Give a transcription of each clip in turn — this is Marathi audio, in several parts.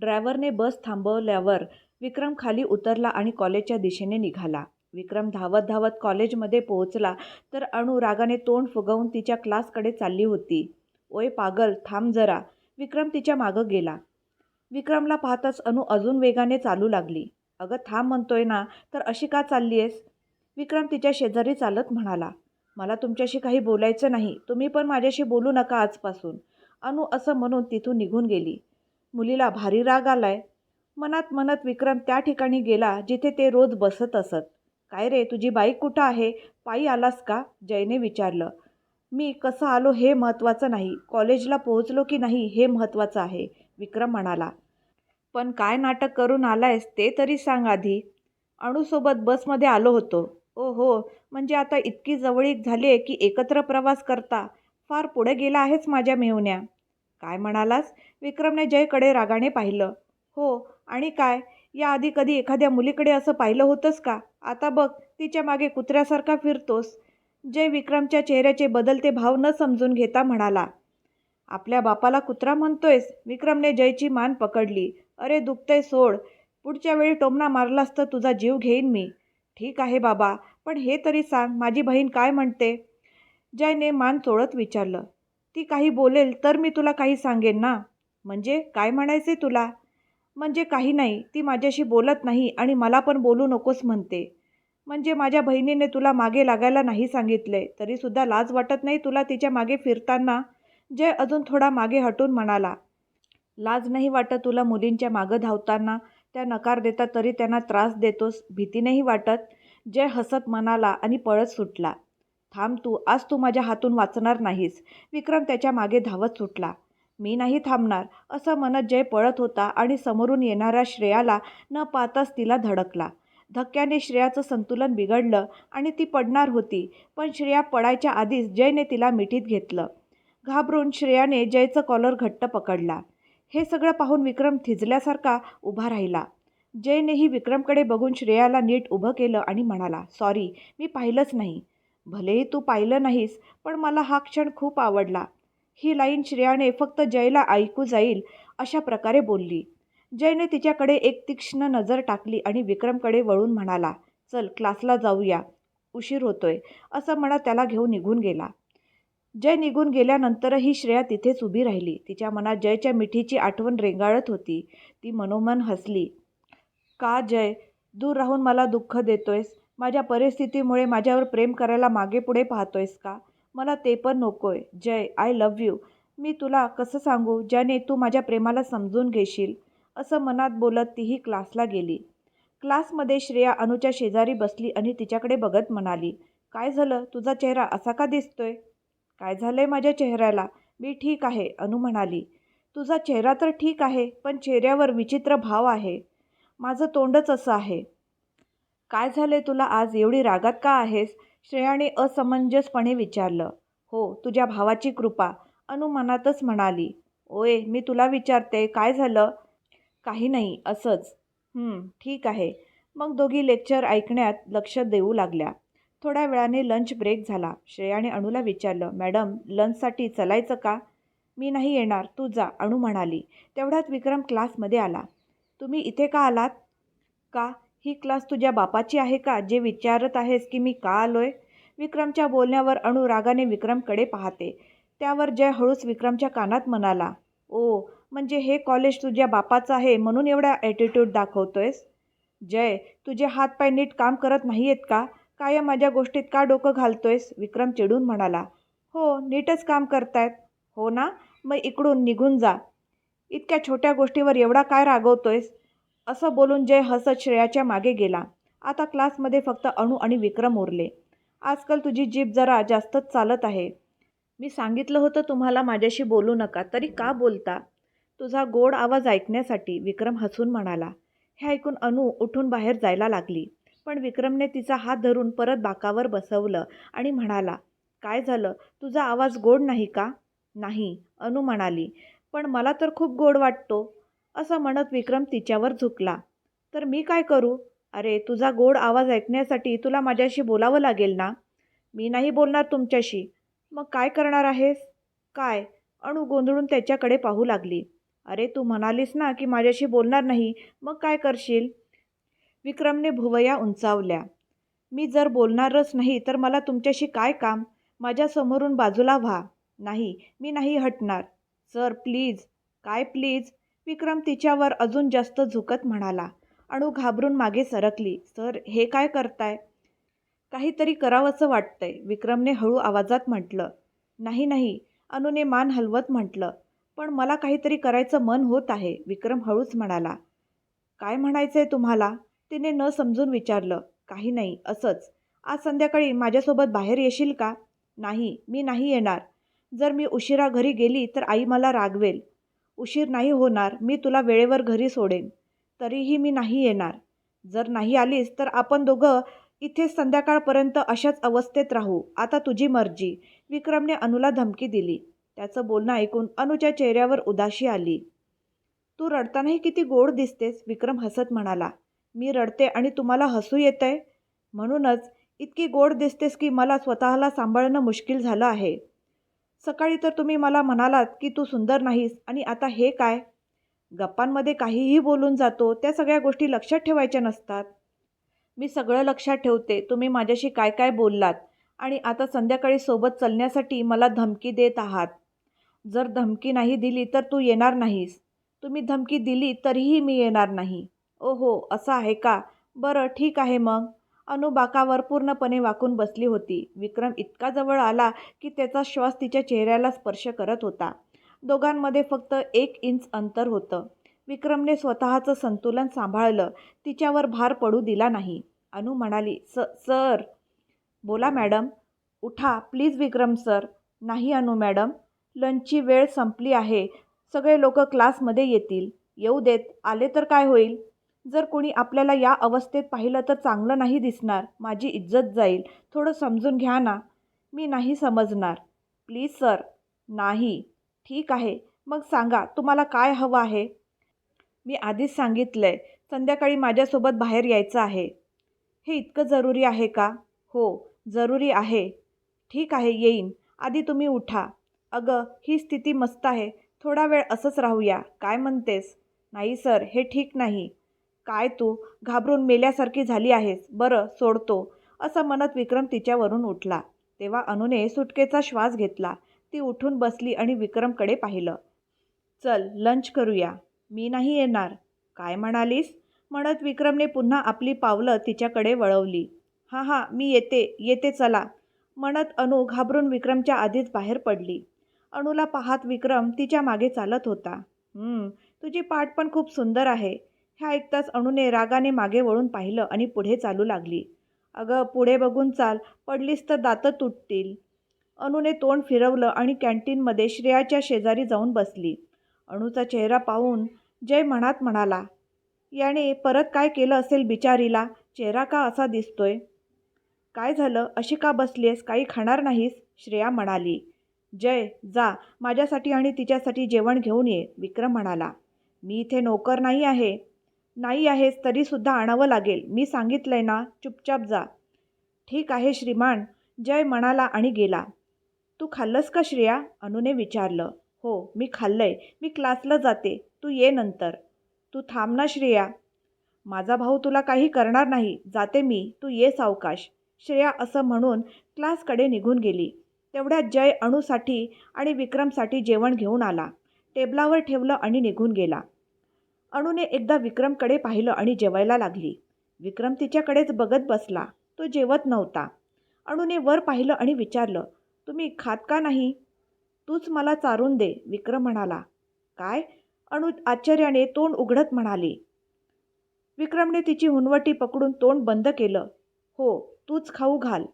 ड्रायव्हरने बस थांबवल्यावर विक्रम खाली उतरला आणि कॉलेजच्या दिशेने निघाला. विक्रम धावत धावत कॉलेजमध्ये पोहोचला तर अणू रागाने तोंड फुगवून तिच्या क्लासकडे चालली होती. ओय पागल थांब जरा विक्रम तिच्या मागं गेला. विक्रमला पाहताच अणू अजून वेगाने चालू लागली. अगं थांब म्हणतोय ना तर अशी का चालली आहेस विक्रम तिच्या शेजारी चालत म्हणाला. मला तुमच्याशी काही बोलायचं नाही तुम्ही पण माझ्याशी बोलू नका आजपासून अनु असं म्हणून तिथून निघून गेली. मुलीला भारी राग आलाय. मनात म्हणत विक्रम त्या ठिकाणी गेला जिथे ते रोज बसत असत. काय रे तुझी बाईक कुठं आहे? पायी आलास का? जयने विचारलं. मी कसं आलो हे महत्त्वाचं नाही. कॉलेजला पोहोचलो की नाही हे महत्त्वाचं आहे विक्रम म्हणाला. पण काय नाटक करून आलायस ते तरी सांग आधी. अणूसोबत बसमध्ये आलो होतो. ओ हो म्हणजे आता इतकी जवळीक झाली आहे की एकत्र प्रवास करता. फार पुढे गेला आहेच माझ्या मेहुण्या. काय म्हणालास? विक्रमने जयकडे रागाने पाहिलं. हो आणि काय? याआधी कधी एखाद्या मुलीकडे असं पाहिलं होतंस का? आता बघ तिच्यामागे कुत्र्यासारखा फिरतोस. जय विक्रमच्या चेहऱ्याचे बदलते भाव न समजून घेता म्हणाला आपल्या बापाला कुत्रा म्हणतोयस? विक्रमने जयची मान पकडली. अरे दुखतंय सोड. पुढच्या वेळी टोमणा मारलास तर तुझा जीव घेईन मी. ठीक आहे बाबा पण हे तरी सांग माझी बहीण काय म्हणते? जयने मान चोळत विचारलं. ती काही बोलेल तर मी तुला काही सांगेन ना. म्हणजे काय म्हणायचे तुला? म्हणजे काही नाही ती माझ्याशी बोलत नाही आणि मला पण बोलू नकोस म्हणते. म्हणजे माझ्या बहिणीने तुला मागे लागायला नाही सांगितले तरीसुद्धा लाज वाटत नाही तुला तिच्यामागे फिरताना? जय अजून थोडा मागे हटून म्हणाला. लाज नाही वाटत तुला मुलींच्या मागं धावताना? त्या नकार देतात तरी त्यांना त्रास देतोस भीती नाही वाटत? जय हसत म्हणाला आणि पळत सुटला. थांब तू आज तू माझ्या हातून वाचणार नाहीस. विक्रम त्याच्यामागे धावत सुटला. मी नाही थांबणार असं म्हणत जय पळत होता आणि समोरून येणाऱ्या श्रेयाला न पाहताच तिला धडकला. धक्क्याने श्रेयाचं संतुलन बिघडलं आणि ती पडणार होती पण श्रेया पडायच्या आधीच जयने तिला मिठीत घेतलं. घाबरून श्रेयाने जयचं कॉलर घट्ट पकडला. हे सगळं पाहून विक्रम थिजल्यासारखा उभा राहिला. जयनेही विक्रमकडे बघून श्रेयाला नीट उभं केलं आणि म्हणाला सॉरी मी पाहिलंच नाही. भलेही तू पाहिलं नाहीस पण मला हा क्षण खूप आवडला. ही लाईन श्रेयाने फक्त जयला ऐकू जाईल अशा प्रकारे बोलली. जयने तिच्याकडे एक तीक्ष्ण नजर टाकली आणि विक्रमकडे वळून म्हणाला चल क्लासला जाऊया. उशीर होतोय. असं म्हणत त्याला घेऊन निघून गेला. जय निघून गेल्यानंतरही श्रेया तिथेच उभी राहिली. तिच्या मनात जयच्या मिठीची आठवण रेंगाळत होती. ती मनोमन हसली. का जय? दूर राहून मला दुःख देतोयस? माझ्या परिस्थितीमुळे माझ्यावर प्रेम करायला मागे पुढे पाहतोयस का? मला ते पण नकोय. जय आय लव्ह यू मी तुला कसं सांगू? ज्याने तू माझ्या प्रेमाला समजून घेशील. असं मनात बोलत तीही क्लासला गेली. क्लासमध्ये श्रेया अनुच्या शेजारी बसली आणि तिच्याकडे बघत म्हणाली काय झालं? तुझा चेहरा असा का दिसतोय? काय झालंय माझ्या चेहऱ्याला? मी ठीक आहे अनु म्हणाली. तुझा चेहरा तर ठीक आहे पण चेहऱ्यावर विचित्र भाव आहे. माझं तोंडच असं आहे. काय झाले तुला आज? एवढी रागात का आहेस? श्रेयाने असमंजसपणे विचारलं. हो तुझ्या भावाची कृपा अनु मनातच म्हणाली. ओय मी तुला विचारते काय झालं? काही नाही असंच. ठीक आहे. मग दोघी लेक्चर ऐकण्यात लक्ष देऊ लागल्या. थोड्या वेळाने लंच ब्रेक झाला. श्रेयाने अणूला विचारलं मॅडम लंचसाठी चलायचं का? मी नाही येणार. तू जा अणू म्हणाली. तेवढ्यात विक्रम क्लासमध्ये आला. तुम्ही इथे का आलात? का? ही क्लास तुझ्या बापाची आहे का? जे विचारत आहेस की मी का आलोय? विक्रमच्या बोलण्यावर अणू रागाने विक्रमकडे पाहते. त्यावर जय हळूच विक्रमच्या कानात म्हणाला ओ म्हणजे हे कॉलेज तुझ्या बापाचं आहे म्हणून एवढा ॲटिट्यूड दाखवतोयस? जय तुझे हातपाय नीट काम करत नाही आहेत का? कायम माझ्या गोष्टीत का डोकं घालतोयस? विक्रम चिडून म्हणाला हो नीटच काम करतायत. हो ना? मग इकडून निघून जा. इतक्या छोट्या गोष्टीवर एवढा काय रागवतोयस? असं बोलून जय हसत श्रेयाच्या मागे गेला. आता क्लासमध्ये फक्त अणू आणि विक्रम उरले. आजकाल तुझी जीभ जरा जास्तच चालत आहे. मी सांगितलं होतं तुम्हाला माझ्याशी बोलू नका तरी का बोलता? तुझा गोड आवाज ऐकण्यासाठी विक्रम हसून म्हणाला. हे ऐकून अनु उठून बाहेर जायला लागली. पण विक्रमने तिचा हात धरून परत बाकावर बसवलं आणि म्हणाला काय झालं? तुझा आवाज गोड नाही का? नाही अनु म्हणाली. पण मला तर खूप गोड वाटतो. असं म्हणत विक्रम तिच्यावर झुकला. तर मी काय करू? अरे तुझा गोड आवाज ऐकण्यासाठी तुला माझ्याशी बोलावं लागेल ना? मी नाही बोलणार तुमच्याशी. मग काय करणार आहेस? काय? अणू गोंधळून त्याच्याकडे पाहू लागली. अरे तू म्हणालीस ना की माझ्याशी बोलणार नाही. मग काय करशील? विक्रमने भुवया उंचावल्या. मी जर बोलणारच नाही तर मला तुमच्याशी काय काम? माझ्यासमोरून बाजूला व्हा. नाही मी नाही हटणार. Sir please. काय प्लीज? विक्रम तिच्यावर अजून जास्त झुकत म्हणाला. अणू घाबरून मागे सरकली. सर हे काय करताय? काहीतरी करावंसं वाटतंय विक्रमने हळू आवाजात म्हटलं. नाही नाही अनुने मान हलवत म्हटलं. पण मला काहीतरी करायचं मन होत आहे विक्रम हळूच म्हणाला. काय म्हणायचंय तुम्हाला? तिने न समजून विचारलं. काही नाही असंच. आज संध्याकाळी माझ्यासोबत बाहेर येशील का? नाही मी नाही येणार. जर मी उशिरा घरी गेली तर आई मला रागवेल. उशीर नाही होणार मी तुला वेळेवर घरी सोडेन. तरीही मी नाही येणार. जर नाही आलीस तर आपण दोघं इथेच संध्याकाळपर्यंत अशाच अवस्थेत राहू. आता तुझी मर्जी. विक्रमने अनुला धमकी दिली. त्याचं बोलणं ऐकून अनुच्या चेहऱ्यावर उदाशी आली. तू रडतानाही किती गोड दिसतेस विक्रम हसत म्हणाला. मी रडते आणि तुम्हाला हसू येतंय? म्हणूनच इतकी गोड दिसतेस की मला स्वतःला सांभाळणं मुश्किल झालं आहे. सकाळी तर तुम्ही मला म्हणालात की तू सुंदर नाहीस आणि आता हे काय? गप्पांमध्ये काहीही बोलून जातो त्या सगळ्या गोष्टी लक्षात ठेवायच्या नसतात. मी सगळं लक्षात ठेवते तुम्ही माझ्याशी काय काय बोललात आणि आता संध्याकाळी सोबत चलण्यासाठी मला धमकी देत आहात. जर धमकी नाही दिली तर तू येणार नाहीस. तुम्ही धमकी दिली तरीही मी येणार नाही. ओ हो असं आहे का? बरं ठीक आहे मग. अनु बाकावर पूर्णपणे वाकून बसली होती. विक्रम इतका जवळ आला की त्याचा श्वास तिच्या चेहऱ्याला स्पर्श करत होता. दोघांमध्ये फक्त एक इंच अंतर होतं. विक्रमने स्वतःचं संतुलन सांभाळलं. तिच्यावर भार पडू दिला नाही. अनु म्हणाली स सर. बोला मॅडम. उठा प्लीज विक्रम सर. नाही अनु मॅडम. लंचची वेळ संपली आहे. सगळे लोक क्लासमध्ये येतील. येऊ देत. आले तर काय होईल? जर कोणी आपल्याला या अवस्थेत पाहिलं तर चांगलं नाही दिसणार. माझी इज्जत जाईल. थोडं समजून घ्या ना. मी नाही समजणार. Please sir. नाही. ठीक आहे. मग सांगा तुम्हाला काय हवं आहे? मी आधीच सांगितलं आहे संध्याकाळी माझ्यासोबत बाहेर यायचं आहे. हे इतकं जरुरी आहे का? हो जरुरी आहे. ठीक आहे येईन. आधी तुम्ही उठा. अगं ही स्थिती मस्त आहे. थोडा वेळ असंच राहूया. काय म्हणतेस? नाही सर. हे ठीक नाही. काय तू? घाबरून मेल्यासारखी झाली आहेस. बरं सोडतो. असं म्हणत विक्रम तिच्यावरून उठला. तेव्हा अनुने सुटकेचा श्वास घेतला. ती उठून बसली आणि विक्रमकडे पाहिलं. चल लंच करूया. मी नाही येणार. काय म्हणालीस? म्हणत विक्रमने पुन्हा आपली पावलं तिच्याकडे वळवली. हां हां मी येते. येते चला. म्हणत अनु घाबरून विक्रमच्या आधीच बाहेर पडली. अणूला पाहत विक्रम तिच्यामागे चालत होता. तुझी पाठ पण खूप सुंदर आहे. हे ऐकताच अणूने रागाने मागे वळून पाहिलं आणि पुढे चालू लागली. अगं पुढे बघून चाल पडलीस तर दातं तुटतील. अणूने तोंड फिरवलं आणि कॅन्टीनमध्ये श्रेयाच्या शेजारी जाऊन बसली. अणूचा चेहरा पाहून जय म्हणात म्हणाला याने परत काय केलं असेल बिचारीला? चेहरा का असा दिसतोय? काय झालं? अशी का बसलीस काही खाणार नाहीस? श्रेया म्हणाली. जय जा माझ्यासाठी आणि तिच्यासाठी जेवण घेऊन ये विक्रम म्हणाला. मी इथे नोकर नाही आहे. नाही आहेस तरीसुद्धा आणावं लागेल. मी सांगितलंय ना चुपचाप जा. ठीक आहे श्रीमान. जय म्हणाला आणि गेला. तू खाल्लंस का श्रेया? अनुने विचारलं. हो मी खाल्लंय. मी क्लासला जाते. तू ये नंतर. तू थांब ना श्रेया. माझा भाऊ तुला काही करणार नाही. जाते मी. तू ये सावकाश. श्रेया असं म्हणून क्लासकडे निघून गेली. तेवढ्यात जय अणूसाठी आणि विक्रमसाठी जेवण घेऊन आला. टेबलावर ठेवलं आणि निघून गेला. अणूने एकदा विक्रमकडे पाहिलं आणि जेवायला लागली. विक्रम तिच्याकडेच बघत बसला. तो जेवत नव्हता. अणूने वर पाहिलं आणि विचारलं तुम्ही खात का नाही? तूच मला चारून दे विक्रम म्हणाला. काय? अणू आश्चर्याने तोंड उघडत म्हणाली. विक्रमने तिची हुनवटी पकडून तोंड बंद केलं. हो तूच खाऊ घाल.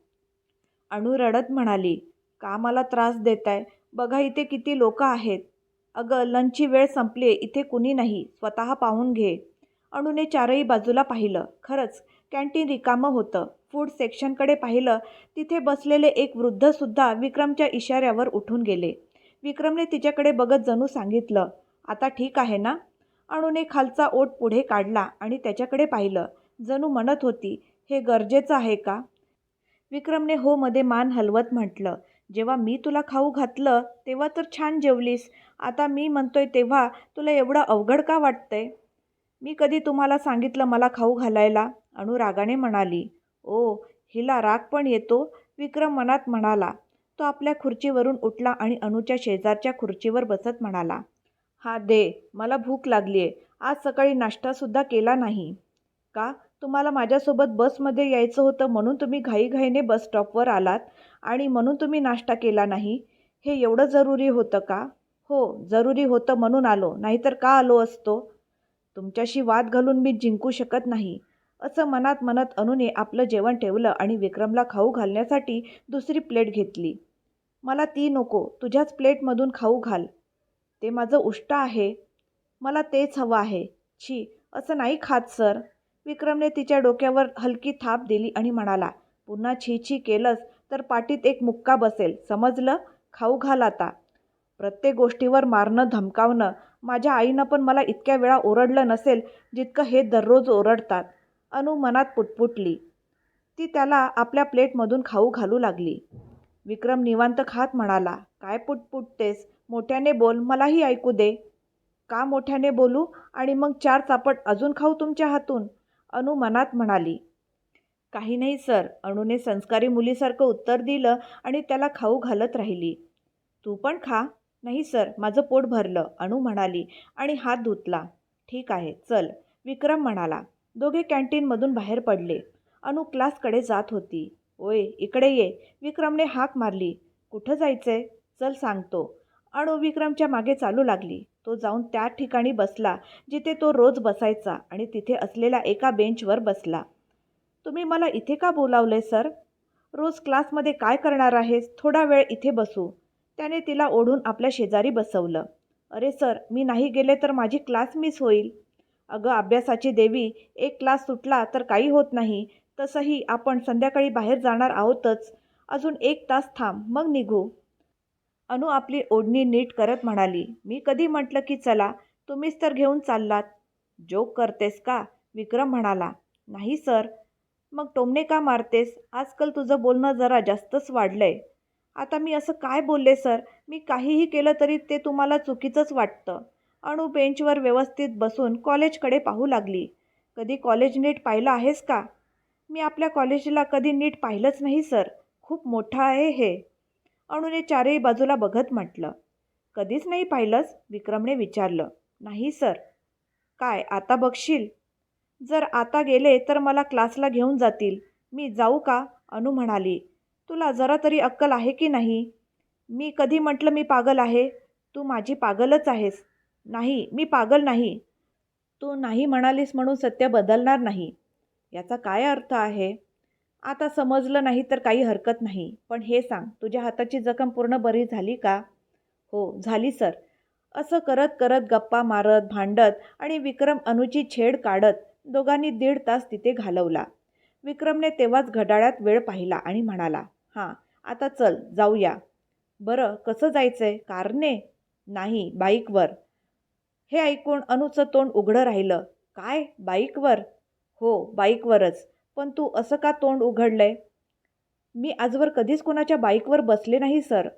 अणू रडत म्हणाली का मला त्रास देताय? बघा इथे किती लोक आहेत. अगं लंचची वेळ संपली इथे कुणी नाही स्वतः पाहून घे. अणूने चारही बाजूला पाहिलं. खरंच कॅन्टीन रिकामं होतं. फूड सेक्शनकडे पाहिलं तिथे बसलेले एक वृद्धसुद्धा विक्रमच्या इशाऱ्यावर उठून गेले. विक्रमने तिच्याकडे बघत जणू सांगितलं आता ठीक आहे ना? अणूने खालचा ओठ पुढे काढला आणि त्याच्याकडे पाहिलं. जणू म्हणत होती हे गरजेचं आहे का? विक्रमने हो मध्ये मान हलवत म्हटलं जेव्हा मी तुला खाऊ घातलं तेव्हा तर छान जेवलीस. आता मी म्हणतोय तेव्हा तुला एवढं अवघड का वाटतंय? मी कधी तुम्हाला सांगितलं मला खाऊ घालायला? अनु रागाने म्हणाली. ओ हिला राग पण येतो? विक्रम मनात म्हणाला. तो आपल्या खुर्चीवरून उठला आणि अणूच्या शेजारच्या खुर्चीवर बसत म्हणाला. हा दे. मला भूक लागली आहे आज सकाळी नाश्तासुद्धा केला नाही. का? तुम्हाला माझ्यासोबत बसमध्ये यायचं होतं म्हणून तुम्ही घाईघाईने बस स्टॉपवर आलात आणि म्हणून तुम्ही नाश्ता केला नाही? हे एवढं जरुरी होतं का? हो जरुरी होतं म्हणून आलो. नाहीतर का आलो असतो? तुमच्याशी वाद घालून मी जिंकू शकत नाही. असं मनात म्हणत अनुने आपलं जेवण ठेवलं आणि विक्रमला खाऊ घालण्यासाठी दुसरी प्लेट घेतली. मला ती नको तुझ्याच प्लेटमधून खाऊ घाल. ते माझं उष्ट आहे. मला तेच हवं आहे. छी असं नाही खात सर. विक्रमने तिच्या डोक्यावर हलकी थाप दिली आणि म्हणाला पुन्हा छी छी केलंस तर पाठीत एक मुक्का बसेल. समजलं? खाऊ घाल आता. प्रत्येक गोष्टीवर मारणं धमकावणं माझ्या आईनं पण मला इतक्या वेळा ओरडलं नसेल जितकं हे दररोज ओरडतात. अनु मनात पुटपुटली. ती त्याला आपल्या प्लेटमधून खाऊ घालू लागली. विक्रम निवांत खात म्हणाला काय पुटपुटतेस? मोठ्याने बोल मलाही ऐकू दे. का मोठ्याने बोलू? आणि मग चार चापट अजून खाऊ तुमच्या हातून? अनु मनात म्हणाली. काही नाही सर. अणूने संस्कारी मुलीसारखं उत्तर दिलं आणि त्याला खाऊ घालत राहिली. तू पण खा. नाही सर. माझं पोट भरलं. अणू म्हणाली. आणि हात धुतला. ठीक आहे चल. विक्रम म्हणाला. दोघे कॅन्टीनमधून बाहेर पडले. अनु क्लासकडे जात होती. ओय इकडे ये. विक्रमने हाक मारली. कुठं जायचंय? चल सांगतो. अणू विक्रमच्या मागे चालू लागली. तो जाऊन त्या ठिकाणी बसला जिथे तो रोज बसायचा आणि तिथे असलेल्या एका बेंचवर बसला. तुम्ही मला इथे का बोलावले सर? रोज क्लासमध्ये काय करणार आहेस? थोडा वेळ इथे बसू. त्याने तिला ओढून आपल्या शेजारी बसवलं. अरे सर मी नाही गेले तर माझी क्लास मिस होईल. अगं अभ्यासाची देवी एक क्लास सुटला तर काही होत नाही. तसंही आपण संध्याकाळी बाहेर जाणार आहोतच. अजून एक तास थांब मग निघू. अनु आपली ओढणी नीट करत म्हणाली मी कधी म्हटलं की चला तुम्हीच तर घेऊन चाललात. जोक करतेस का? विक्रम म्हणाला. नाही सर. मग टोमणे का मारतेस? आजकाल तुझं बोलणं जरा जास्तच वाढलंय. आता मी असं काय बोलले सर? मी काहीही केलं तरी ते तुम्हाला चुकीचंच वाटतं. अणू बेंचवर व्यवस्थित बसून कॉलेजकडे पाहू लागली. कधी कॉलेज नीट पाहिलं आहेस का? मी आपल्या कॉलेजला कधी नीट पाहिलंच नाही सर. खूप मोठं आहे हे. अणूने चारही बाजूला बघत म्हटलं. कधीच नाही पाहिलंच विक्रमने विचारलं. नाही सर. काय आता बघशील? जर आता गेले तर मला क्लासला घेऊन जातील. मी जाऊ का? अनु म्हणाली. तुला जरा तरी अक्कल आहे की नाही? मी कधी म्हटलं मी पागल आहे? तू माझी पागलच आहेस. नाही मी पागल नाही. तू नाही म्हणालीस म्हणून सत्य बदलणार नाही. याचा काय अर्थ आहे? आता समजलं नाही तर काही हरकत नाही. पण हे सांग तुझ्या हाताची जखम पूर्ण बरी झाली का? हो झाली सर. असं करत करत गप्पा मारत भांडत आणि विक्रम अनुची छेड काढत दोघांनी दीड तास तिथे घालवला. विक्रमने तेव्हाच घड्याळात वेळ पाहिला आणि म्हणाला हां आता चल जाऊया. बरं कसं जायचं आहे कारने? नाही बाईकवर. हे ऐकून अनुचं तोंड उघडं राहिलं. काय? बाईकवर? हो बाईकवरच. पण तू असं का तोंड उघडलंय? मी आजवर कधीच कोणाच्या बाईकवर बसले नाही सर.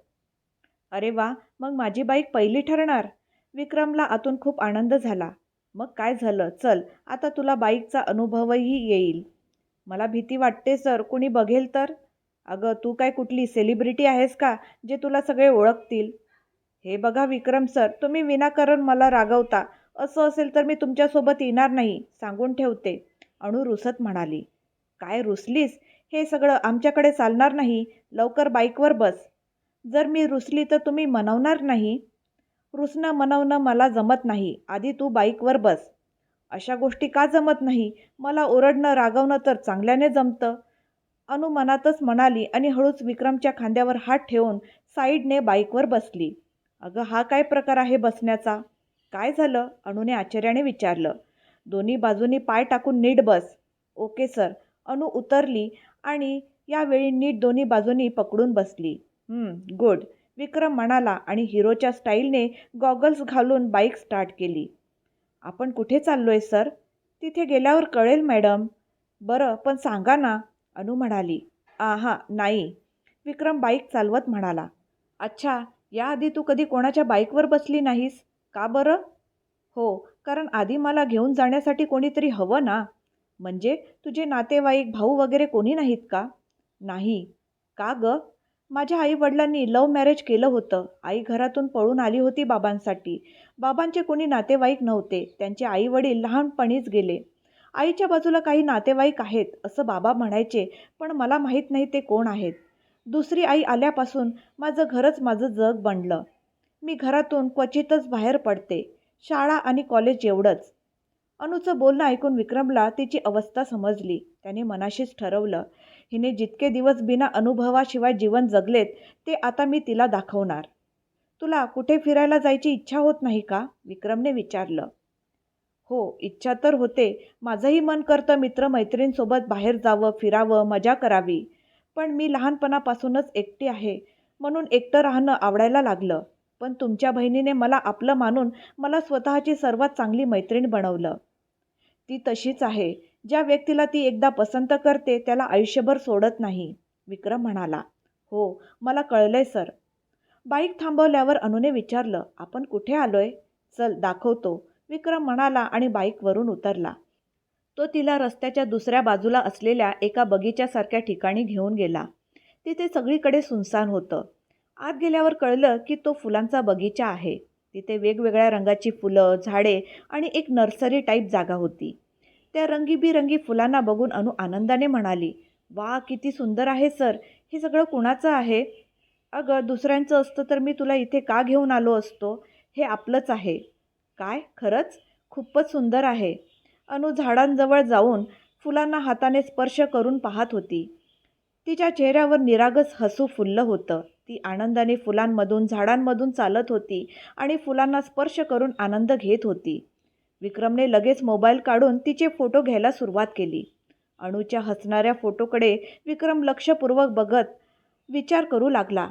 अरे वा मग माझी बाईक पहिली ठरणार? विक्रमला आतून खूप आनंद झाला. मग काय झालं? चल आता तुला बाईकचा अनुभवही येईल. मला भीती वाटते सर. कुणी बघेल तर? अगं तू काय कुठली सेलिब्रिटी आहेस का जे तुला सगळे ओळखतील? हे बघा विक्रम सर. तुम्ही विनाकारण मला रागवता. असं असेल तर मी तुमच्यासोबत येणार नाही सांगून ठेवते. अणू रुसत म्हणाली. काय रुसलीस? हे सगळं आमच्याकडे चालणार नाही. लवकर बाईकवर बस. जर मी रुसली तर तुम्ही मनवणार नाही? रुसणं मनवणं मला जमत नाही. आधी तू बाईकवर बस. अशा गोष्टी का जमत नाही? मला ओरडणं रागवणं तर चांगल्याने जमतं. अनु मनातच म्हणाली आणि हळूच विक्रमच्या खांद्यावर हात ठेवून साईडने बाईकवर बसली. अगं हा काय प्रकार आहे बसण्याचा? काय झालं? अणूने आश्चर्याने विचारलं. दोन्ही बाजूनी पाय टाकून नीट बस. Okay sir. अनु उतरली आणि यावेळी नीट दोन्ही बाजूनी पकडून बसली. गुड. विक्रम म्हणाला आणि हिरोच्या स्टाईलने गॉगल्स घालून बाईक स्टार्ट केली. आपण कुठे चाललो आहे सर? तिथे गेल्यावर कळेल मॅडम. बरं पण सांगा ना. अनु म्हणाली. आहा नाही. विक्रम बाईक चालवत म्हणाला. अच्छा याआधी तू कधी कोणाच्या बाईकवर बसली नाहीस? का बरं? हो कारण आधी मला घेऊन जाण्यासाठी कोणीतरी हवं ना. म्हणजे तुझे नातेवाईक भाऊ वगैरे कोणी नाहीत का? नाही. का गं? माझ्या आईवडिलांनी लव्ह मॅरेज केलं होतं. आई घरातून पळून आली होती बाबांसाठी. बाबांचे कोणी नातेवाईक नव्हते. त्यांचे आईवडील लहानपणीच गेले. आईच्या बाजूला काही नातेवाईक आहेत असं बाबा म्हणायचे पण मला माहीत नाही ते कोण आहेत. दुसरी आई आल्यापासून माझं घरच माझं जग बनलं. मी घरातून क्वचितच बाहेर पडते. शाळा आणि कॉलेज एवढंच. अनुचं बोलणं ऐकून विक्रमला तिची अवस्था समजली. त्याने मनाशीच ठरवलं हिने जितके दिवस बिना अनुभवाशिवाय जीवन जगलेत ते आता मी तिला दाखवणार. तुला कुठे फिरायला जायची इच्छा होत नाही का? विक्रमने विचारलं. हो इच्छा तर होते. माझंही मन करतं मित्रमैत्रीणसोबत बाहेर जावं फिरावं मजा करावी. पण मी लहानपणापासूनच एकटी आहे म्हणून एकटं राहणं आवडायला लागलं. पण तुमच्या बहिणीने मला आपलं मानून मला स्वतःची सर्वात चांगली मैत्रीण बनवलं. ती तशीच आहे. ज्या व्यक्तीला ती एकदा पसंत करते त्याला आयुष्यभर सोडत नाही. विक्रम म्हणाला हो मला कळलंय सर. बाईक थांबवल्यावर अनुने विचारलं आपण कुठे आलोय? चल दाखवतो. विक्रम म्हणाला आणि बाईकवरून उतरला. तो तिला रस्त्याच्या दुसऱ्या बाजूला असलेल्या एका बगीच्यासारख्या ठिकाणी घेऊन गेला. तिथे सगळीकडे सुनसान होतं. आत गेल्यावर कळलं की तो फुलांचा बगीचा आहे. तिथे वेगवेगळ्या रंगाची फुलं झाडे आणि एक नर्सरी टाईप जागा होती. त्या रंगीबिरंगी फुलांना बघून अनु आनंदाने म्हणाली वा किती सुंदर आहे सर. हे सगळं कुणाचं आहे? अगं दुसऱ्यांचं असतं तर मी तुला इथे का घेऊन आलो असतो? हे आपलंच आहे. काय? खरंच? खूपच सुंदर आहे. अनु झाडांजवळ जाऊन फुलांना हाताने स्पर्श करून पाहत होती. तिच्या चेहऱ्यावर निरागस हसू फुललं होतं. ती आनंदाने फुलांमधून झाडांमधून चालत होती आणि फुलांना स्पर्श करून आनंद घेत होती. विक्रमने लगेच मोबाईल काढून तिचे फोटो घ्यायला सुरुवात केली. अणूच्या हसणाऱ्या फोटोकडे विक्रम लक्षपूर्वक बघत विचार करू लागला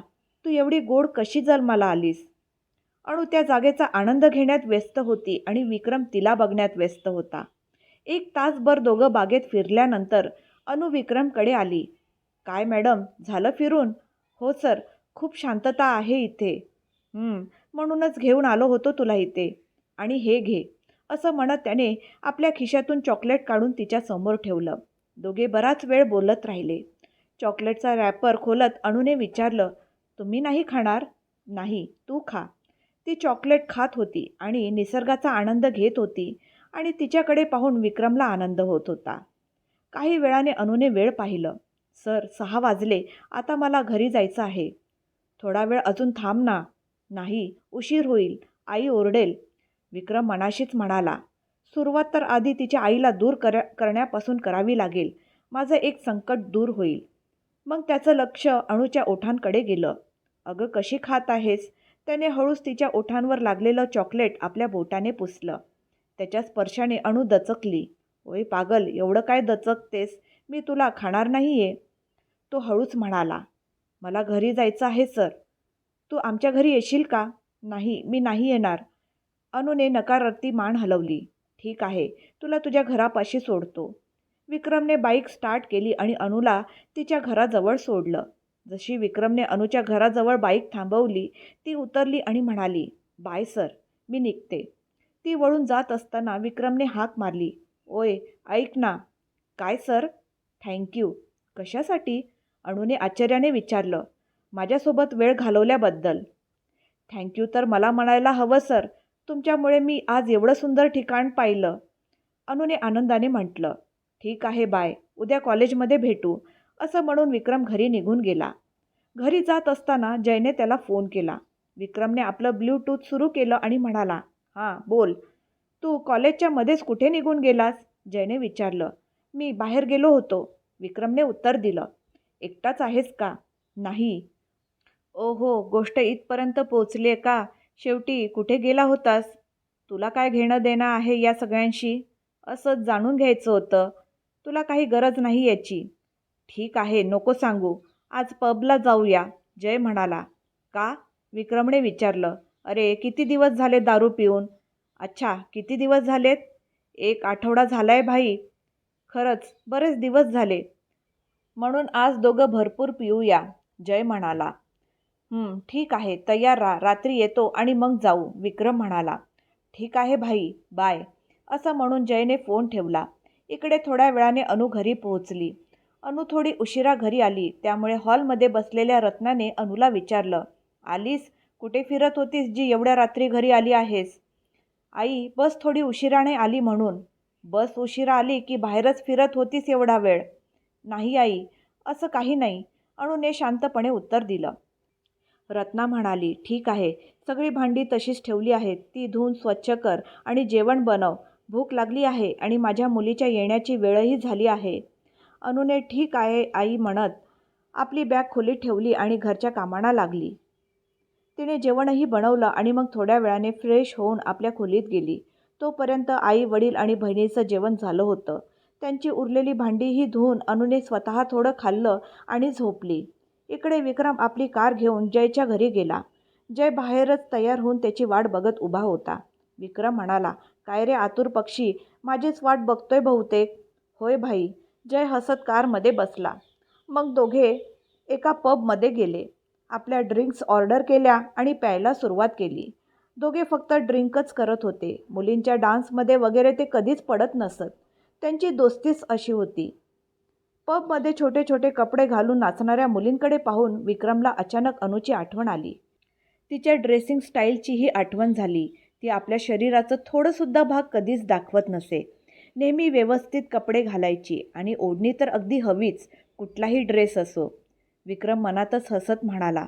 तू एवढी गोड कशी जन्माला आलीस? अणू त्या जागेचा आनंद घेण्यात व्यस्त होती आणि विक्रम तिला बघण्यात व्यस्त होता. एक तासभर दोघं बागेत फिरल्यानंतर अनु विक्रमकडे आली. काय मॅडम झालं फिरून? हो सर खूप शांतता आहे इथे. म्हणूनच घेऊन आलो होतो तुला इथे. आणि हे घे. असं म्हणत त्याने आपल्या खिशातून चॉकलेट काढून तिच्या समोर ठेवलं. दोघे बराच वेळ बोलत राहिले. चॉकलेटचा रॅपर खोलत अणूने विचारलं तुम्ही नाही खाणार? नाही तू खा. ती चॉकलेट खात होती आणि निसर्गाचा आनंद घेत होती आणि तिच्याकडे पाहून विक्रमला आनंद होत होता. काही वेळाने अनुने वेळ पाहिलं. सर सहा वाजले. आता मला घरी जायचं आहे. थोडा वेळ अजून थांब ना. नाही उशीर होईल. आई ओरडेल. विक्रम मनाशीच म्हणाला सुरुवात तर आधी तिच्या आईला दूर कर करण्यापासून करावी लागेल. माझं एक संकट दूर होईल. मग त्याचं लक्ष अणूच्या ओठांकडे गेलं. अगं कशी खात आहेस? त्याने हळूच तिच्या ओठांवर लागलेलं चॉकलेट आपल्या बोटाने पुसलं. त्याच्या स्पर्शाने अणू दचकली. ओय पागल एवढं काय दचकतेस? मी तुला खाणार नाही आहे तो हळूच म्हणाला मला घरी जायचं आहे सर. तू आमच्या घरी येशील का? नाही मी नाही येणार. अनुने नकारार्थी मान हलवली. ठीक आहे तुला तुझ्या घरापाशी सोडतो. विक्रमने बाईक स्टार्ट केली आणि अनुला तिच्या घराजवळ सोडलं. जशी विक्रमने अनुच्या घराजवळ बाईक थांबवली ती उतरली आणि म्हणाली बाय सर मी निघते. ती वळून जात असताना विक्रमने हाक मारली ओय ऐक ना. काय सर? थँक्यू कशासाठी? अणूने आश्चर्याने विचारलं माझ्यासोबत वेळ घालवल्याबद्दल. थँक्यू तर मला म्हणायला हवं सर तुमच्यामुळे मी आज एवढं सुंदर ठिकाण पाहिलं. अनुने आनंदाने म्हटलं ठीक आहे बाय उद्या कॉलेजमध्ये भेटू असं म्हणून विक्रम घरी निघून गेला. घरी जात असताना जयने त्याला फोन केला. विक्रमने आपलं ब्ल्यूटूथ सुरू केलं आणि म्हणाला हां बोल. तू कॉलेजच्या मध्येच कुठे निघून गेलास? जयने विचारलं. मी बाहेर गेलो होतो. विक्रमने उत्तर दिलं. एकटाच आहेस का? नाही. ओहो गोष्ट इथपर्यंत पोचली आहे का? शेवटी कुठे गेला होतास? तुला काय घेणं देणं आहे या सगळ्यांशी? असंच जाणून घ्यायचं होतं. तुला काही गरज नाही याची. ठीक आहे नको सांगू. आज पबला जाऊया जय म्हणाला. का? विक्रमने विचारलं. अरे किती दिवस झाले दारू पिऊन? अच्छा किती दिवस झालेत? एक आठवडा झालाय भाई. खरंच बरेच दिवस झाले. म्हणून आज दोघं भरपूर पिऊया जय म्हणाला. ठीक आहे तयार रा रात्री येतो आणि मग जाऊ विक्रम म्हणाला. ठीक आहे भाई बाय. असं म्हणून जयने फोन ठेवला. इकडे थोड्या वेळाने अनु घरी पोहोचली. अनु थोडी उशिरा घरी आली त्यामुळे हॉलमध्ये बसलेल्या रत्नाने अनुला विचारलं आलीस? कुठे फिरत होतीस जी एवढ्या रात्री घरी आली आहेस? आई बस थोडी उशिराने आली म्हणून. बस उशिरा आली की बाहेरच फिरत होतीस एवढा वेळ? नाही आई असं काही नाही. अणूने शांतपणे उत्तर दिलं. रत्ना म्हणाली ठीक आहे. सगळी भांडी तशीच ठेवली आहेत. ती धुवून स्वच्छ कर आणि जेवण बनव. भूक लागली आहे आणि माझ्या मुलीच्या येण्याची वेळही झाली आहे. अनुने ठीक आहे आई म्हणत. आपली बॅग खोलीत ठेवली आणि घरच्या कामांना लागली. तिने जेवणही बनवलं आणि मग थोड्या वेळाने फ्रेश होऊन आपल्या खोलीत गेली. तोपर्यंत आई वडील आणि बहिणीचं जेवण झालं होतं. त्यांची उरलेली भांडीही धुवून अनुने स्वतः थोडं खाल्लं आणि झोपली. इकडे विक्रम आपली कार घेऊन जयच्या घरी गेला. जय बाहेरच तयार होऊन त्याची वाट बघत उभा होता. विक्रम म्हणाला काय रे आतुर पक्षी? माझीच वाट बघतोय बहुतेक. होय भाई. जय हसत कारमध्ये बसला. मग दोघे एका पबमध्ये गेले. आपल्या ड्रिंक्स ऑर्डर केल्या आणि प्यायला सुरुवात केली. दोघे फक्त ड्रिंकच करत होते. मुलींच्या डान्समध्ये वगैरे ते कधीच पडत नसत. त्यांची दोस्तीच अशी होती. पबमध्ये छोटे छोटे कपडे घालून नाचणाऱ्या मुलींकडे पाहून विक्रमला अचानक अनुची आठवण आली. तिच्या ड्रेसिंग स्टाईलचीही आठवण झाली. ती आपल्या शरीराचं थोडंसुद्धा भाग कधीच दाखवत नसे. नेहमी व्यवस्थित कपडे घालायची आणि ओढणी तर अगदी हवीच कुठलाही ड्रेस असो. विक्रम मनातच हसत म्हणाला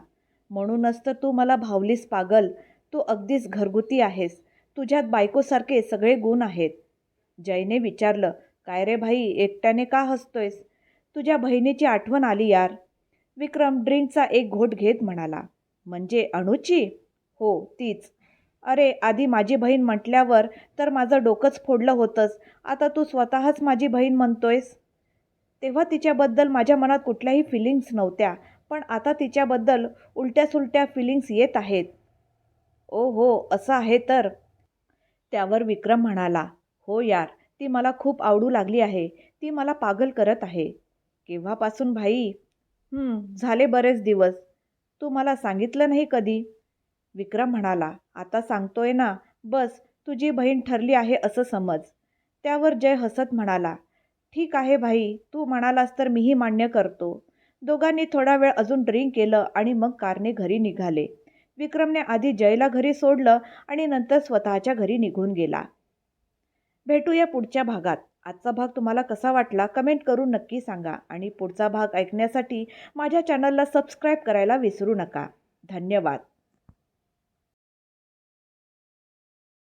म्हणूनच तर तू मला भावलीस पागल. तू अगदीच घरगुती आहेस. तुझ्यात बायकोसारखे सगळे गुण आहेत. जयने विचारलं काय रे भाई एकट्याने का हसतोयस? तुझ्या बहिणीची आठवण आली यार. विक्रम ड्रिंकचा एक घोट घेत म्हणाला म्हणजे अणूची हो तीच. अरे आधी माझी बहीण म्हटल्यावर तर माझं डोकंच फोडलं होतंच आता तू स्वतःच माझी बहीण म्हणतोयस. तेव्हा तिच्याबद्दल माझ्या मनात कुठल्याही फिलिंग्स नव्हत्या पण आता तिच्याबद्दल उलट्या सुलट्या फिलिंग्स येत आहेत. ओ हो असं आहे तर? त्यावर विक्रम म्हणाला हो यार ती मला खूप आवडू लागली आहे. ती मला पागल करत आहे. केव्हापासून भाई? झाले बरेच दिवस. तू मला सांगितलं नाही कधी? विक्रम म्हणाला आता सांगतोय ना. बस तुझी बहीण ठरली आहे असं समज. त्यावर जय हसत म्हणाला ठीक आहे भाई तू म्हणालास तर मीही मान्य करतो. दोघांनी थोडा वेळ अजून ड्रिंक केलं आणि मग कारने घरी निघाले. विक्रमने आधी जयला घरी सोडलं आणि नंतर स्वतःच्या घरी निघून गेला. भेटूया पुढच्या भागात. आजचा भाग तुम्हाला कसा वाटला कमेंट करून नक्की सांगा आणि पुढचा भाग ऐकण्यासाठी माझ्या चॅनलला सबस्क्राईब करायला विसरू नका. धन्यवाद.